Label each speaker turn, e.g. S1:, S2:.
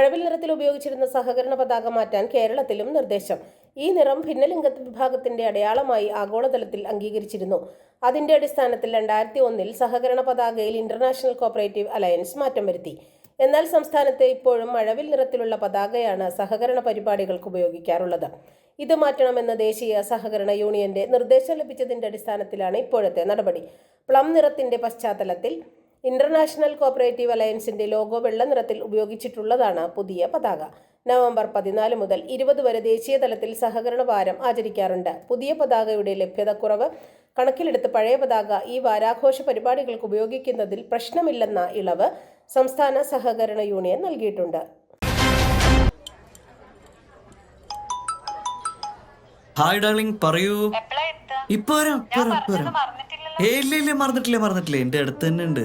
S1: മഴവിൽ നിറത്തിൽ ഉപയോഗിച്ചിരുന്ന സഹകരണ പതാക മാറ്റാൻ കേരളത്തിലും നിർദ്ദേശം. ഈ നിറം ഭിന്നലിംഗ വിഭാഗത്തിന്റെ അടയാളമായി ആഗോളതലത്തിൽ അംഗീകരിച്ചിരുന്നു. അതിന്റെ അടിസ്ഥാനത്തിൽ രണ്ടായിരത്തി ഒന്നിൽ സഹകരണ പതാകയിൽ ഇന്റർനാഷണൽ കോപ്പറേറ്റീവ് അലയൻസ് മാറ്റം വരുത്തി. എന്നാൽ സംസ്ഥാനത്ത് ഇപ്പോഴും മഴവിൽ നിറത്തിലുള്ള പതാകയാണ് സഹകരണ പരിപാടികൾക്ക് ഉപയോഗിക്കാറുള്ളത്. ഇത് മാറ്റണമെന്ന ദേശീയ സഹകരണ യൂണിയന്റെ നിർദ്ദേശം ലഭിച്ചതിന്റെ അടിസ്ഥാനത്തിലാണ് ഇപ്പോഴത്തെ നടപടി. പ്ലം നിറത്തിന്റെ പശ്ചാത്തലത്തിൽ ഇന്റർനാഷണൽ കോപ്പറേറ്റീവ് അലയൻസിന്റെ ലോഗോ വെള്ള നിറത്തിൽ ഉപയോഗിച്ചിട്ടുള്ളതാണ് പുതിയ പതാക. നവംബർ പതിനാല് മുതൽ ഇരുപത് വരെ ദേശീയ തലത്തിൽ സഹകരണ വാരം ആചരിക്കാറുണ്ട്. പുതിയ പതാകയുടെ ലഭ്യത കുറവ് കണക്കിലെടുത്ത് പഴയ പതാക ഈ വാരാഘോഷ പരിപാടികൾക്ക് ഉപയോഗിക്കുന്നതിൽ പ്രശ്നമില്ലെന്ന ഇളവ് സംസ്ഥാന സഹകരണ യൂണിയൻ നൽകിയിട്ടുണ്ട്.
S2: ഹായ് ഡാർലിംഗ് പറയൂ? ഇപ്പൊ ഇല്ല ഇല്ല മറന്നിട്ടില്ല മറന്നിട്ടില്ല. എന്റെ അടുത്ത് തന്നെ ഉണ്ട്.